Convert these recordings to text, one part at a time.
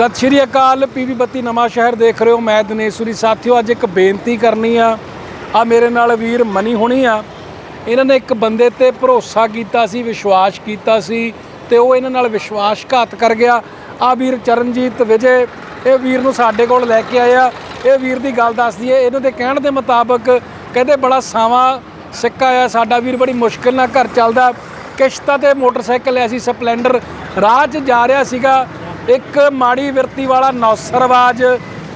ਸਤਿ ਸ਼੍ਰੀ ਅਕਾਲ, ਪੀਵੀ ਬੱਤੀ ਨਵਾਂ ਸ਼ਹਿਰ ਦੇਖ ਰਹੇ ਹੋ ਮੈਂ ਦਿਨੇਸ਼ਵਰੀ। ਸਾਥੀਓ, ਅੱਜ ਇੱਕ ਬੇਨਤੀ ਕਰਨੀ ਆ। ਆ ਮੇਰੇ ਨਾਲ ਵੀਰ ਮਨੀ ਹੋਣੀ ਆ। ਇਹਨਾਂ ਨੇ ਇੱਕ ਬੰਦੇ ਤੇ ਭਰੋਸਾ ਕੀਤਾ ਸੀ, ਵਿਸ਼ਵਾਸ ਕੀਤਾ ਸੀ ਤੇ ਉਹ ਇਹਨਾਂ ਨਾਲ ਵਿਸ਼ਵਾਸਘਾਤ ਕਰ ਗਿਆ। ਆ ਵੀਰ ਚਰਨਜੀਤ ਵਿਜੇ, ਇਹ ਵੀਰ ਨੂੰ ਸਾਡੇ ਕੋਲ ਲੈ ਕੇ ਆਇਆ ਇਹ ਵੀਰ ਦੀ ਗੱਲ ਦੱਸਦੀ ਦਈਏ, ਇਹਨਾਂ ਦੇ ਕਹਿਣ ਦੇ ਮੁਤਾਬਕ ਕਹਿੰਦੇ ਬੜਾ ਸਾਵਾ ਸਿੱਕਾ ਆ। ਸਾਡਾ ਵੀਰ ਬੜੀ ਮੁਸ਼ਕਿਲ ਨਾਲ ਘਰ ਚੱਲਦਾ। ਕਿਸ਼ਤਾਂ ਤੇ ਮੋਟਰਸਾਈਕਲ ਲਿਆ ਸੀ, ਸਪਲੈਂਡਰ। ਰਾਹ 'ਚ ਜਾ ਰਿਹਾ ਸੀਗਾ। ਇੱਕ ਮਾੜੀ ਵਿਰਤੀ ਵਾਲਾ ਨੌਸਰਵਾਜ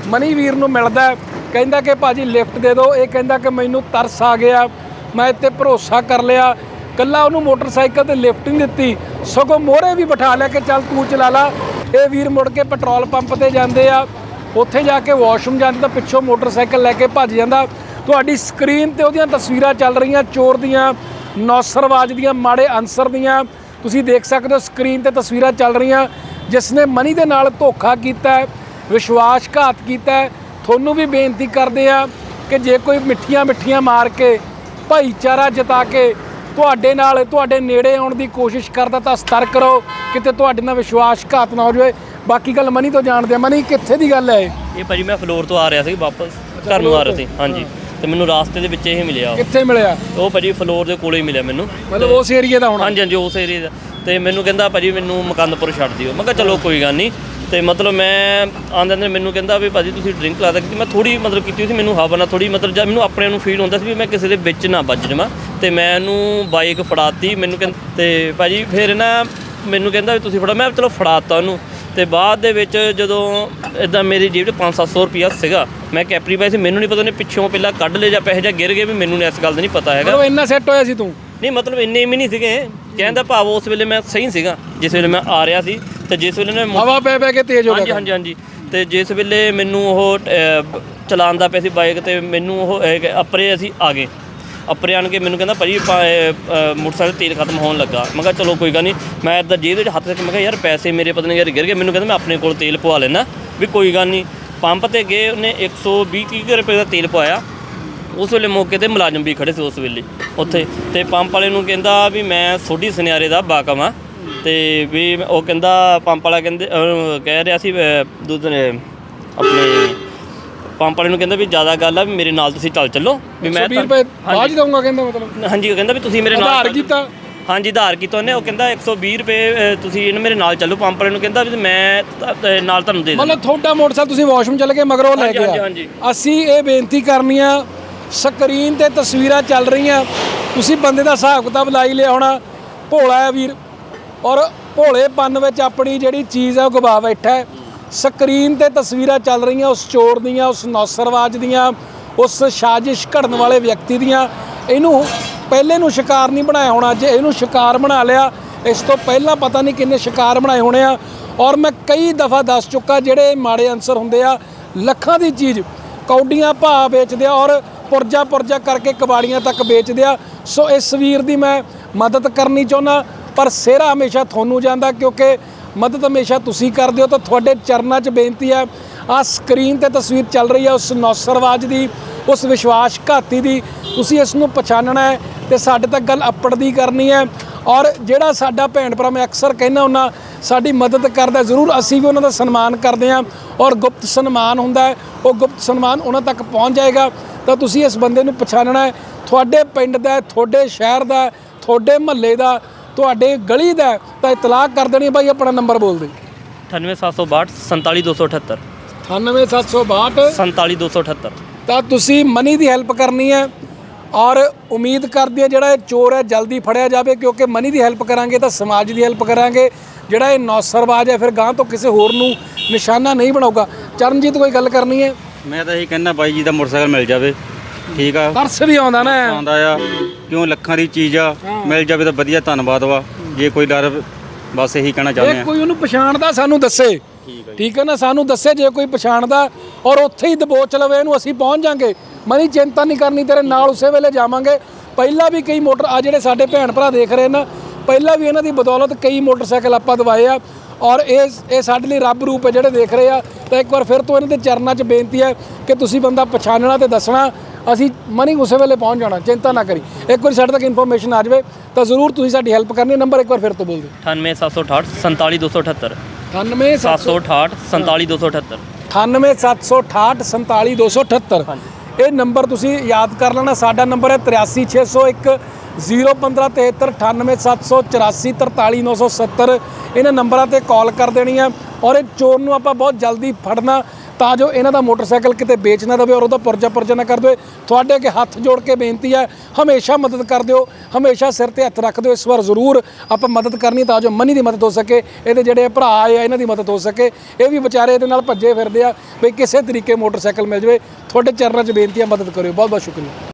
ਮਨੀ ਵੀਰ ਨੂੰ ਮਿਲਦਾ ਕਹਿੰਦਾ ਕਿ ਭਾਜੀ ਲਿਫਟ ਦੇ ਦਿਓ। ਇਹ ਕਹਿੰਦਾ ਕਿ ਮੈਨੂੰ ਤਰਸ ਆ ਗਿਆ। ਮੈਂ ਇੱਥੇ ਭਰੋਸਾ ਕਰ ਲਿਆ। ਕੱਲਾ ਉਹਨੂੰ ਮੋਟਰਸਾਈਕਲ ਤੇ ਲਿਫਟ ਨਹੀਂ ਦਿੱਤੀ। ਸਗੋਂ ਮੋਹਰੇ ਵੀ ਬਿਠਾ ਲਿਆ ਕਿ ਚੱਲ ਤੂੰ ਚਲਾ ਲਾ। ਇਹ ਵੀਰ ਮੁੜ ਕੇ ਪੈਟਰੋਲ ਪੰਪ ਤੇ ਜਾਂਦੇ ਆ। ਉੱਥੇ ਜਾ ਕੇ ਵਾਸ਼ਰੂਮ ਜਾਂਦੇ ਤਾਂ ਪਿੱਛੋਂ ਮੋਟਰਸਾਈਕਲ ਲੈ ਕੇ ਭੱਜ ਜਾਂਦਾ। ਤੁਹਾਡੀ ਸਕਰੀਨ ਤੇ ਉਹਦੀਆਂ ਤਸਵੀਰਾਂ ਚੱਲ ਰਹੀਆਂ। ਚੋਰ ਦੀਆਂ, ਨੌਸਰਵਾਜ ਦੀਆਂ, ਮਾੜੇ ਅਨਸਰ ਦੀਆਂ। ਤੁਸੀਂ ਦੇਖ ਸਕਦੇ ਹੋ ਸਕਰੀਨ ਤੇ ਤਸਵੀਰਾਂ ਚੱਲ ਰਹੀਆਂ। ਜਿਸ ਨੇ ਮਨੀ ਦੇ ਨਾਲ ਧੋਖਾ ਕੀਤਾ ਹੈ ਵਿਸ਼ਵਾਸਘਾਤ ਕੀਤਾ ਹੈ ਤੁਹਾਨੂੰ ਵੀ ਬੇਨਤੀ ਕਰਦੇ ਆ ਕਿ ਜੇ ਕੋਈ ਮਿੱਠੀਆਂ ਮਿੱਠੀਆਂ ਮਾਰ ਕੇ ਭਾਈਚਾਰਾ ਜਤਾ ਕੇ ਤੁਹਾਡੇ ਨਾਲ ਤੁਹਾਡੇ ਨੇੜੇ ਆਉਣ ਦੀ ਕੋਸ਼ਿਸ਼ ਕਰਦਾ ਤਾਂ ਸਤਰਕ ਰਹੋ ਕਿਤੇ ਤੁਹਾਡੇ ਨਾਲ ਵਿਸ਼ਵਾਸਘਾਤ ਨਾ ਹੋ ਜਾਵੇ। ਬਾਕੀ ਗੱਲ ਮਨੀ ਤੋਂ ਜਾਣਦੇ ਆ ਮਨੀ ਕਿੱਥੇ ਦੀ ਗੱਲ ਹੈ ਇਹ? ਭਾਜੀ ਮੈਂ ਫਲੋਰ ਤੋਂ ਆ ਰਿਹਾ ਸੀ ਵਾਪਸ ਘਰ ਨੂੰ ਆ ਰਿਹਾ ਸੀ ਹਾਂਜੀ। ਤੇ ਮੈਨੂੰ ਰਾਸਤੇ ਦੇ ਵਿੱਚ ਇਹ ਮਿਲਿਆ। ਕਿੱਥੇ ਮਿਲਿਆ? ਉਹ ਭਾਜੀ ਫਲੋਰ ਦੇ ਕੋਲੇ ਹੀ ਮਿਲਿਆ ਮੈਨੂੰ। ਮਤਲਬ ਉਸ ਏਰੀਏ ਦਾ ਹੋਣਾ? ਹਾਂਜੀ ਹਾਂਜੀ ਉਸ ਏਰੀਆ ਦਾ। ਤੇ ਮੈਨੂੰ ਕਹਿੰਦਾ ਭਾਜੀ ਮੈਨੂੰ ਮਕੰਦਪੁਰ ਛੱਡ ਦਿਓ। ਮੈਂ ਕਿਹਾ ਚਲੋ ਕੋਈ ਗੱਲ ਨਹੀਂ ਤੇ ਮਤਲਬ ਮੈਂ ਆਂਦੇ ਨੇ ਮੈਨੂੰ ਕਹਿੰਦਾ ਵੀ ਭਾਜੀ ਤੁਸੀਂ ਡਰਿੰਕ ਲਾ ਕਿ ਮੈਂ ਥੋੜੀ ਮਤਲਬ ਕੀਤੀ ਸੀ ਮੈਨੂੰ ਹਵਾ ਨਾਲ ਥੋੜੀ ਮਤਲਬ ਜਦ ਮੈਨੂੰ ਆਪਣੇ ਨੂੰ ਫੀਲ ਹੁੰਦਾ ਸੀ ਵੀ ਮੈਂ ਕਿਸੇ ਦੇ ਵਿੱਚ ਨਾ ਵੱਜ ਜਾਵਾਂ। ਤੇ ਮੈਂ ਇਹਨੂੰ ਬਾਈਕ ਫੜਾਤੀ ਮੈਨੂੰ ਕਹਿੰਦਾ ਤੇ ਭਾਜੀ ਫਿਰ ਨਾ ਮੈਨੂੰ ਕਹਿੰਦਾ ਵੀ ਤੁਸੀਂ ਫੜਾ ਮੈਂ ਚਲੋ ਫੜਾਤਾ ਉਹਨੂੰ। ਤੇ ਬਾਅਦ ਦੇ ਵਿੱਚ ਜਦੋਂ ਇਦਾਂ ਮੇਰੀ ਜੇਬ 'ਚ 5-700 ਰੁਪਿਆ ਸੀਗਾ ਮੈਂ ਕੈਪਰੀ ਪਾਈ ਸੀ ਮੈਨੂੰ ਨਹੀਂ ਪਤਾ ਉਹਨੇ ਪਿੱਛੋਂ ਪਹਿਲਾਂ ਕੱਢ ਲਏ ਜਾਂ ਪੈਸੇ ਜਾਂ ਗਿਰ ਗਏ ਵੀ ਮੈਨੂੰ ਇਸ ਗੱਲ ਦਾ ਨਹੀਂ ਪਤਾ ਹੈਗਾ। ਮਤਲਬ ਇੰਨਾ ਸੈੱਟ ਹੋਇਆ ਸੀ ਤੂੰ? ਨਹੀਂ ਮਤਲਬ ਇੰਨੇ ਵੀ ਨਹੀਂ ਸੀਗੇ। ਕਹਿੰਦਾ ਭਾਵ ਉਸ ਵੇਲੇ ਮੈਂ ਸਹੀ ਸੀਗਾ ਜਿਸ ਵੇਲੇ ਮੈਂ ਆ ਰਿਹਾ ਸੀ ਤੇ ਜਿਸ ਵੇਲੇ ਨੇ ਹਵਾ ਪੈ ਪੈ ਕੇ ਤੇਜ਼ ਹੋ ਹਾਂਜੀ ਗਿਆ ਹਾਂਜੀ ਹਾਂਜੀ। ਤੇ ਜਿਸ ਵੇਲੇ ਮੈਨੂੰ ਉਹ ਅਹ, ਚਲਾਉਣ ਦਾ ਪਿਆ ਸੀ ਬਾਈਕ ਤੇ ਮੈਨੂੰ ਉਹ ਅਹ, ਅਪਰੇ ਅਸੀਂ ਆ ਗਏ। ਅਪਰੇ ਆਣ ਕੇ ਮੈਨੂੰ ਕਹਿੰਦਾ ਭਾਜੀ ਪਾ- ਅਹ, ਅਹ, ਮੋਟਰਸਾਈਕਲ ਤੇਲ ਖਤਮ ਹੋਣ ਲੱਗਾ। ਮੈਂ ਕਿਹਾ ਚਲੋ ਕੋਈ ਗੱਲ ਨਹੀਂ ਮੈਂ ਇੱਦਾਂ ਜੇਬ ਵਿੱਚ ਹੱਥ ਰੱਖ ਕੇ ਮੈਂ ਕਿਹਾ ਯਾਰ ਪੈਸੇ ਮੇਰੇ ਪਤਾ ਨਹੀਂ ਯਾਰ ਗਿਰ ਗਏ। ਮੈਨੂੰ ਕਹਿੰਦਾ ਮੈਂ ਆਪਣੇ ਕੋਲ ਤੇਲ ਪਵਾ ਲੈਣਾ ਵੀ ਕੋਈ ਗੱਲ ਨਹੀਂ ਪੰਪ ਤੇ ਗਏ ਉਹਨੇ 120 30 ਰੁਪਏ ਦਾ ਤੇਲ ਪਵਾਇਆ। ਉਸ ਵੇਲੇ ਮੌਕੇ ਤੇ ਮੁਲਾਜ਼ਮ ਵੀ ਖੜੇ ਸੀ ਉਸ ਵੇਲੇ ਉੱਥੇ ਤੇ ਪੰਪ ਵਾਲੇ ਨੂੰ ਕਹਿੰਦਾ ਵੀ ਮੈਂ ਸੋਢੀ ਸੁਨਿਆਰੇ ਦਾ ਬਾਕਮ ਆ ਤੇ ਵੀ ਉਹ ਕਹਿੰਦਾ ਪੰਪ ਵਾਲਾ ਕਹਿੰਦੇ ਅਹ ਕਹਿ ਰਿਹਾ ਸੀ ਅਹ, ਨੇ ਆਪਣੇ ਪੰਪ ਵਾਲੇ ਨੂੰ ਕਹਿੰਦਾ ਵੀ ਜ਼ਿਆਦਾ ਗੱਲ ਆ ਵੀ ਮੇਰੇ ਨਾਲ ਤੁਸੀਂ ਚੱਲ ਚੱਲੋ ਵੀ ਮੈਂ 120 ਰੁਪਏ ਬਾਅਦ ਦਊਂਗਾ ਕਹਿੰਦਾ ਮਤਲਬ। ਹਾਂਜੀ ਉਹ ਕਹਿੰਦਾ ਵੀ ਤੁਸੀਂ ਮੇਰੇ ਨਾਲ ਆਧਾਰ ਚੱਲ- ਕੀਤਾ। ਹਾਂਜੀ ਆਧਾਰ ਕੀਤਾ ਉਹਨੇ ਉਹ ਕਹਿੰਦਾ 120 ਰੁਪਏ ਅਹ, ਤੁਸੀਂ ਇਹਨੂੰ ਮੇਰੇ ਨਾਲ ਚੱਲੋ ਪੰਪ ਵਾਲੇ ਨੂੰ ਕਹਿੰਦਾ ਵੀ ਮੈਂ ਤ- ਨਾਲ ਤੁਹਾਨੂੰ ਦੇ ਦਿੰਦਾ। ਮਤਲਬ ਤੁਹਾਡਾ ਮੋਟਰਸਾਈਕਲ ਤੁਸੀਂ ਵਾਸ਼ਰੂਮ ਚਲੇ ਗਏ ਮਗਰੋਂ ਲੈ ਹਾਂਜੀ, ਗਿਆ। ਹਾਂਜੀ, ਹਾਂਜੀ। ਅਸੀਂ ਇਹ ਬੇਨਤੀ ਕਰਨੀ ਆ ਸਕਰੀਨ ਤੇ ਤਸਵੀਰਾਂ ਚੱਲ ਰਹੀਆਂ। ਤੁਸੀਂ ਬੰਦੇ ਦਾ ਹਿਸਾਬ ਕਿਤਾਬ ਲਾਈ ਲਿਆ ਹੋਣਾ। ਭੋਲਾ ਹੈ ਵੀਰ। ਔਰ ਭੋਲੇਪਨ ਵਿੱਚ ਆਪਣੀ ਜਿਹੜੀ ਚੀਜ਼ ਹੈ ਉਹ ਗਵਾ ਬੈਠਾ ਹੈ। ਸਕਰੀਨ ਤੇ ਤਸਵੀਰਾਂ ਚੱਲ ਰਹੀਆਂ ਉਸ ਚੋਰ ਦੀਆਂ, ਉਸ ਨੌਸਰਵਾਜ ਦੀਆਂ, ਉਸ ਸਾਜ਼ਿਸ਼ ਘੜਨ ਵਾਲੇ ਵਿਅਕਤੀ ਦੀਆਂ। ਇਹਨੂੰ ਪਹਿਲੇ ਨੂੰ ਸ਼ਿਕਾਰ ਨਹੀਂ ਬਣਾਇਆ ਹੋਣਾ। ਜੇ ਇਹਨੂੰ ਸ਼ਿਕਾਰ ਬਣਾ ਲਿਆ, ਇਸ ਤੋਂ ਪਹਿਲਾਂ ਪਤਾ ਨਹੀਂ ਕਿੰਨੇ ਸ਼ਿਕਾਰ ਬਣਾਏ ਹੋਣੇ ਆ। ਔਰ ਮੈਂ ਕਈ ਦਫਾ ਦੱਸ ਚੁੱਕਾ, ਜਿਹੜੇ ਮਾੜੇ ਅਨਸਰ ਹੁੰਦੇ ਆ, ਲੱਖਾਂ ਦੀ ਚੀਜ਼ ਕੌਡੀਆਂ ਭਾਅ ਵੇਚਦੇ ਆ ਔਰ ਪੁਰਜਾ ਪੁਰਜਾ ਕਰਕੇ ਕਬਾੜੀਆਂ ਤੱਕ ਵੇਚਦੇ ਆ। ਸੋ ਇਸ ਵੀਰ ਦੀ ਮੈਂ ਮਦਦ ਕਰਨੀ ਚਾਹੁੰਦਾ, ਪਰ ਸਿਹਰਾ ਹਮੇਸ਼ਾ ਤੁਹਾਨੂੰ ਜਾਂਦਾ ਕਿਉਂਕਿ ਮਦਦ ਹਮੇਸ਼ਾ ਤੁਸੀਂ ਕਰਦੇ ਹੋ। ਤਾਂ ਤੁਹਾਡੇ ਚਰਨਾਂ 'ਚ ਬੇਨਤੀ ਹੈ ਆ ਸਕਰੀਨ ਤੇ ਤਸਵੀਰ ਚੱਲ ਰਹੀ ਹੈ ਉਸ ਨੌਸਰਵਾਜ ਦੀ, ਉਸ ਵਿਸ਼ਵਾਸ ਘਾਤੀ ਦੀ। ਤੁਸੀਂ ਇਸ ਨੂੰ ਪਛਾਣਨਾ ਹੈ ਤੇ ਸਾਡੇ ਤੱਕ ਗੱਲ ਅੱਪੜਦੀ ਕਰਨੀ ਹੈ। ਔਰ ਜਿਹੜਾ ਸਾਡਾ ਭੈਣ ਭਰਾ, ਮੈਂ ਅਕਸਰ ਕਹਿੰਦਾ ਹੁੰਦਾ ਸਾਡੀ ਮਦਦ ਕਰਦਾ ਜ਼ਰੂਰ ਅਸੀਂ ਵੀ ਉਹਨਾਂ ਦਾ ਸਨਮਾਨ ਕਰਦੇ ਹਾਂ ਔਰ ਗੁਪਤ ਸਨਮਾਨ ਹੁੰਦਾ ਹੈ। ਉਹ ਗੁਪਤ ਸਨਮਾਨ ਉਹਨਾਂ ਤੱਕ ਪਹੁੰਚ ਜਾਏਗਾ। ਤਾਂ ਤੁਸੀਂ ਇਸ ਬੰਦੇ ਨੂੰ ਪਛਾਣਨਾ ਹੈ। ਤੁਹਾਡੇ ਪਿੰਡ ਦਾ ਤੁਹਾਡੇ ਸ਼ਹਿਰ ਦਾ ਤੁਹਾਡੇ ਮਹੱਲੇ ਦਾ ਤੁਹਾਡੇ ਗਲੀ ਦਾ ਤਾਂ ਇਤਲਾਹ ਕਰ ਦੇਣੀ ਹੈ ਬਾਈ ਆਪਣਾ ਨੰਬਰ ਬੋਲ ਦੇ 98762 47278 98762 47278 ਤਾਂ ਤੁਸੀਂ ਮਨੀ ਦੀ ਹੈਲਪ ਕਰਨੀ ਹੈ ਔਰ ਉਮੀਦ ਕਰਦੇ ਹਾਂ ਜਿਹੜਾ ਇਹ ਚੋਰ ਹੈ ਜਲਦੀ ਫੜਿਆ ਜਾਵੇ। ਕਿਉਂਕਿ ਮਨੀ ਦੀ ਹੈਲਪ ਕਰਾਂਗੇ ਤਾਂ ਸਮਾਜ ਦੀ ਹੈਲਪ ਕਰਾਂਗੇ। ਜਿਹੜਾ ਇਹ ਨੌਸਰਬਾਜ ਹੈ ਫਿਰ ਗਾਂ ਤੋਂ ਕਿਸੇ ਹੋਰ ਨੂੰ ਨਿਸ਼ਾਨਾ ਨਹੀਂ ਬਣਾਊਗਾ। ਚਰਨਜੀਤ ਕੋਈ ਗੱਲ ਕਰਨੀ ਹੈ? ਮੈਂ ਤਾਂ ਇਹੀ ਕਹਿੰਦਾ ਬਾਈ ਜੀ ਦਾ ਮੋਟਰਸਾਈਕਲ ਮਿਲ ਜਾਵੇ। ਠੀਕ ਆ? ਤਰਸ ਵੀ ਆਉਂਦਾ ਨਾ। ਆਉਂਦਾ ਆ। ਕਿਉਂ ਲੱਖਾਂ ਦੀ ਚੀਜ਼ ਆ? ਮਿਲ ਜਾਵੇ ਤਾਂ ਵਧੀਆ ਧੰਨਵਾਦ ਵਾ। ਜੇ ਕੋਈ ਡਰ ਬਸ ਇਹੀ ਕਹਿਣਾ ਚਾਹੁੰਦੇ ਜੇ ਆ। ਕੋਈ ਉਹਨੂੰ ਪਛਾਣਦਾ ਸਾਨੂੰ ਦੱਸੇ। ਠੀਕ ਹੈ ਨਾ? ਸਾਨੂੰ ਦੱਸੇ ਜੇ ਕੋਈ ਪਛਾਣਦਾ ਔਰ ਉੱਥੇ ਹੀ ਦਬੋਚ ਲਵੇ ਇਹਨੂੰ ਅਸੀਂ ਪਹੁੰਚ ਜਾਾਂਗੇ। ਮਨੀ ਚਿੰਤਾ ਨਹੀਂ ਕਰਨੀ ਤੇਰੇ ਨਾਲ ਉਸੇ ਵੇਲੇ ਜਾਵਾਂਗੇ। ਪਹਿਲਾਂ ਵੀ ਕਈ ਮੋਟਰ ਆ ਜਿਹੜੇ ਸਾਡੇ ਭੈਣ ਭਰਾ ਦੇਖ ਰਹੇ ਨਾ ਪਹਿਲਾਂ ਵੀ ਇਹਨਾਂ ਦੀ ਬਦੌਲਤ ਕਈ ਮੋਟਰਸਾਈਕਲ ਆਪਾਂ ਦਵਾਏ ਆ ਔਰ ਇਹ ਇਹ ਸਾਡੇ ਲਈ ਰੱਬ ਰੂਪ ਹੈ ਜਿਹੜੇ ਦੇਖ ਰਹੇ ਆ। ਤਾਂ ਇੱਕ ਵਾਰ ਫਿਰ ਤੋਂ ਇਹਨਾਂ ਦੇ ਚਰਨਾਂ 'ਚ ਬੇਨਤੀ ਹੈ ਕਿ ਤੁਸੀਂ ਬੰਦਾ ਪਛਾਣਨਾ ਤੇ ਦੱਸਣਾ। ਅਸੀਂ ਮਨੀ ਉਸੇ ਵੇਲੇ ਪਹੁੰਚ ਜਾਣਾ ਚਿੰਤਾ ਨਾ ਕਰੀ। ਇੱਕ ਵਾਰੀ ਸਾਡੇ ਤੱਕ ਇਨਫੋਰਮੇਸ਼ਨ ਆ ਜਾਵੇ ਤਾਂ ਜ਼ਰੂਰ ਤੁਸੀਂ ਸਾਡੀ ਹੈਲਪ ਕਰਨੀ। ਨੰਬਰ ਇੱਕ ਵਾਰ ਫਿਰ ਤੋਂ ਬੋਲ ਦਿਓ। 98768 47278 98 768 47278 98768 47278 ਇਹ ਨੰਬਰ ਤੁਸੀਂ ਯਾਦ ਕਰ ਲੈਣਾ। ਸਾਡਾ ਨੰਬਰ ਹੈ 83601 015738784 ਇਹਨਾਂ ਨੰਬਰਾਂ ਤੇ ਕਾਲ ਕਰ ਦੇਣੀ ਆ ਔਰ ਇਹ ਚੋਰ ਨੂੰ ਆਪਾਂ ਬਹੁਤ ਜਲਦੀ ਫੜਨਾ ਤਾਂ ਜੋ ਇਹਨਾਂ ਦਾ ਮੋਟਰਸਾਈਕਲ ਕਿਤੇ ਵੇਚ ਨਾ ਦੇਵੇ ਔਰ ਉਹਦਾ ਪੁਰਜਾ ਪੁਰਜਾ ਨਾ ਕਰ ਦੇਵੇ। ਤੁਹਾਡੇ ਅੱਗੇ ਹੱਥ ਜੋੜ ਕੇ ਬੇਨਤੀ ਹੈ ਹਮੇਸ਼ਾ ਮਦਦ ਕਰ ਦਿਓ, ਹਮੇਸ਼ਾ ਸਿਰ ਤੇ ਹੱਥ ਰੱਖ ਦਿਓ। ਇਸ ਵਾਰ ਜ਼ਰੂਰ ਆਪਾਂ ਮਦਦ ਕਰਨੀ ਤਾਂ ਜੋ ਮਨੀ ਦੀ ਮਦਦ ਹੋ ਸਕੇ, ਇਹਦੇ ਜਿਹੜੇ ਭਰਾ ਆਏ ਆ, ਇਹਨਾਂ ਦੀ ਮਦਦ ਹੋ ਸਕੇ। ਇਹ ਵੀ ਵਿਚਾਰੇ ਇਹਦੇ ਨਾਲ ਭੱਜੇ ਫਿਰਦੇ ਆ ਵੀ ਕਿਸੇ ਤਰੀਕੇ ਮੋਟਰਸਾਈਕਲ ਮਿਲ ਜਾਵੇ। ਤੁਹਾਡੇ ਚਰਨਾਂ 'ਚ ਬੇਨਤੀ ਹੈ ਮਦਦ ਕਰਿਓ। ਬਹੁਤ ਬਹੁਤ ਸ਼ੁਕਰੀਆ।